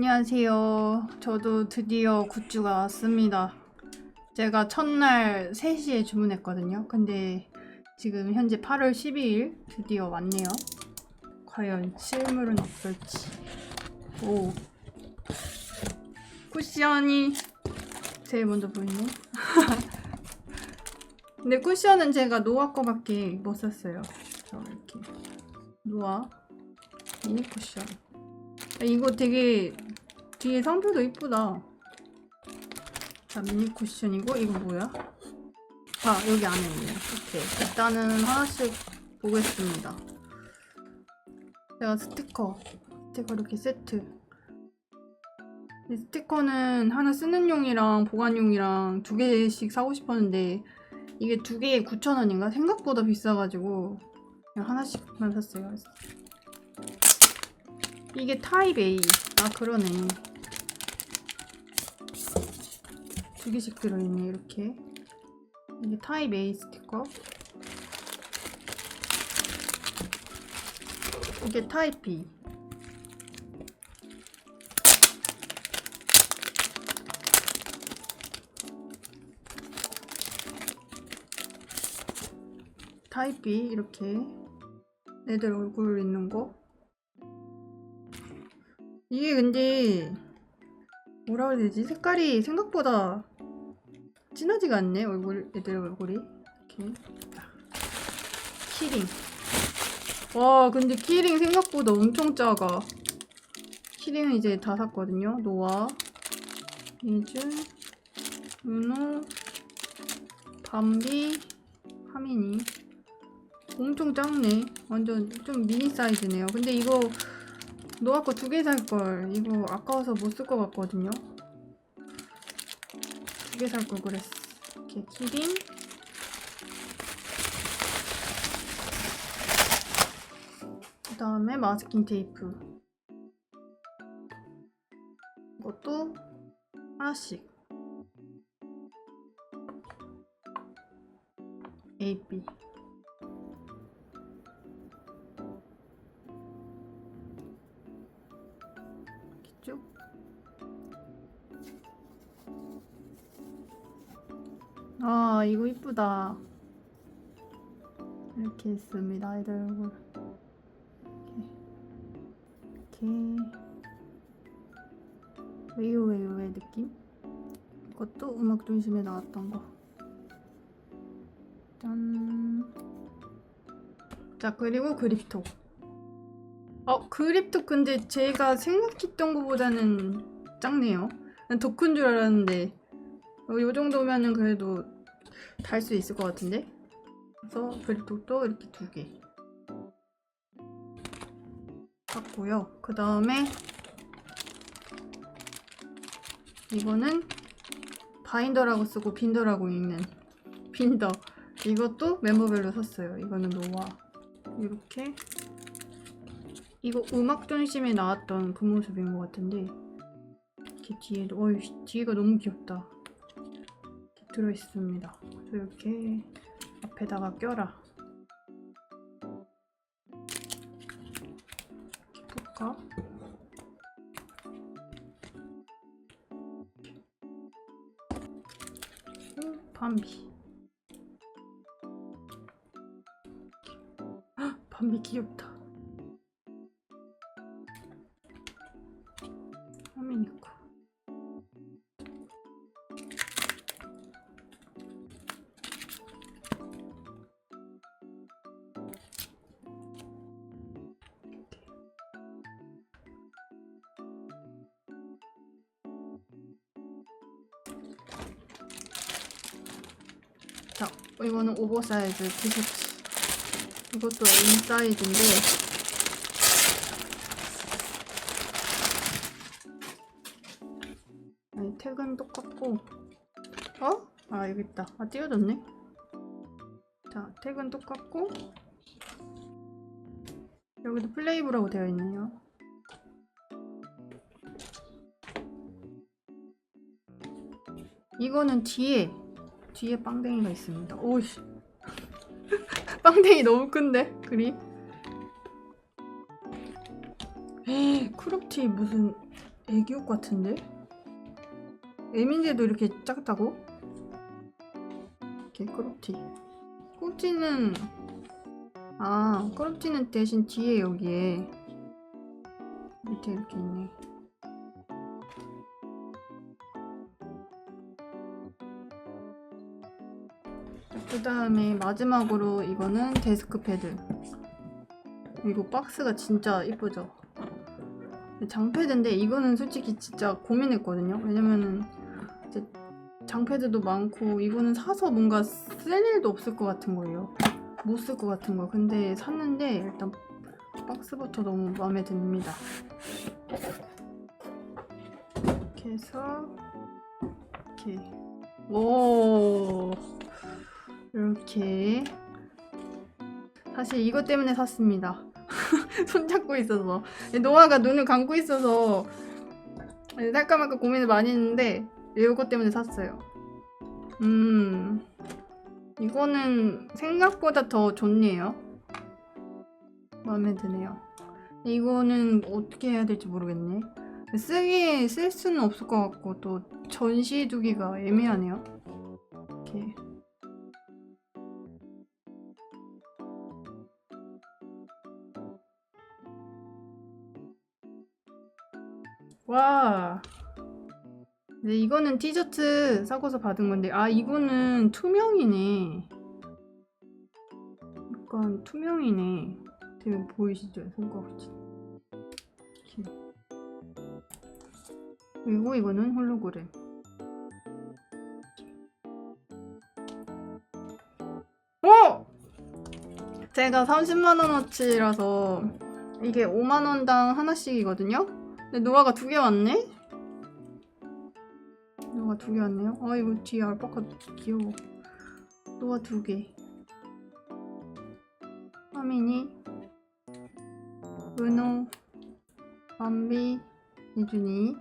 안녕하세요. 저도 드디어 굿즈가 왔습니다. 제가 첫날 3시에 주문했거든요. 근데 지금 현재 8월 12일 드디어 왔네요. 과연 실물은 어떨지. 오. 쿠션이 제일 먼저 보이네. 근데 쿠션은 제가 노아 거밖에 못 샀어요. 저 이렇게 노아 미니 쿠션. 아, 이거 되게 뒤에 상표도 이쁘다. 자, 미니 쿠션이고 이거 뭐야? 아, 여기 안에 있네. 오케이. 일단은 하나씩 보겠습니다. 제가 스티커, 스티커 이렇게 세트. 이 스티커는 하나 쓰는 용이랑 보관용이랑 두 개씩 사고 싶었는데 이게 두 개에 9,000원인가? 생각보다 비싸가지고 그냥 하나씩만 샀어요. 이게 타입 A. 아, 그러네. 두 개씩 들어있네, 이렇게. 이게 타입 A 스티커. 이게 타입 B. 타입 B, 이렇게. 애들 얼굴 있는 거. 이게 근데 뭐라 그래야 되지? 색깔이 생각보다 진하지가 않네 얼굴 애들 얼굴이. 이렇게. 키링. 와 근데 키링 생각보다 엄청 작아. 키링은 이제 다 샀거든요. 노아 이준 윤호 밤비 하민이. 엄청 작네. 완전 좀 미니 사이즈네요. 근데 이거 노아 거 두 개 살 걸. 이거 아까워서 못 쓸 것 같거든요. 두 개 살 걸 그랬어. 이렇게 키링. 그 다음에 마스킹 테이프. 이것도 하나씩. A, B. 아, 이거 이쁘다. 이렇게 있습니다. 아이들 얼굴. 이렇게. 이렇게. 웨이웨이의 느낌? 이것도 음악 중심에 나왔던 거. 짠. 자, 그리고 그립톡. 어, 그립도 근데 제가 생각했던 것보다는 작네요. 난더큰줄 알았는데 어, 요 정도면은 그래도 달 수 있을 것 같은데? 그래서 그립톡도 이렇게 두 개. 샀고요. 그 다음에 이거는 바인더라고 쓰고 빈더라고 읽는 빈더. 이것도 멤버별로 샀어요. 이거는 노아. 이렇게 이거 음악 중심에 나왔던 그 모습인 것 같은데 이렇게 뒤에도 어이 뒤가 너무 귀엽다 들어있습니다. 이렇게 앞에다가 껴라. 볼까? 오, 밤비 헉, 밤비. 귀엽다. 있고 이거는 오버사이즈 티셔츠. 이것도 M 사이즈인데. 아니 택은 똑같고. 어? 아 여기 있다. 아 띄워졌네. 자 택은 똑같고. 여기도 플레이브라고 되어 있네요. 이거는 뒤에 뒤에 빵댕이가 있습니다 오씨 빵댕이 너무 큰데 그림 에이, 크롭티 무슨 애기옷 같은데? 애민데도 이렇게 작다고? 이렇게 크롭티. 꼭지는 아 크롭티는 대신 뒤에 여기에 밑에 이렇게 있네. 그 다음에 마지막으로 이거는 데스크 패드. 이거 박스가 진짜 이쁘죠? 장패드인데 이거는 솔직히 진짜 고민했거든요. 왜냐면은 이제 장패드도 많고 이거는 사서 뭔가 쓸 일도 없을 것 같은 거예요. 못 쓸 것 같은 거. 근데 샀는데 일단 박스부터 너무 마음에 듭니다. 이렇게 해서 이렇게 오 이렇게 사실 이것 때문에 샀습니다. 손잡고 있어서 노아가 눈을 감고 있어서 살까 말까 고민을 많이 했는데 이것 때문에 샀어요. 음 이거는 생각보다 더 좋네요. 마음에 드네요. 이거는 어떻게 해야 될지 모르겠네. 쓰기 쓸 수는 없을 것 같고 또 전시해 두기가 애매하네요. 이렇게 와. 네, 이거는 티셔츠 사고서 받은 건데, 아, 이거는 투명이네. 약간 투명이네. 되게 보이시죠? 손가락지. 이렇게. 그리고 이거는 홀로그램. 어! 제가 30만원어치라서 이게 5만원당 하나씩이거든요? 근데 노아가 두 개 왔네? 노아가 두개 왔네요? 아 이거 뒤에 알파카 귀여워 노아 두 개. 하민이 은호 밤비 이준이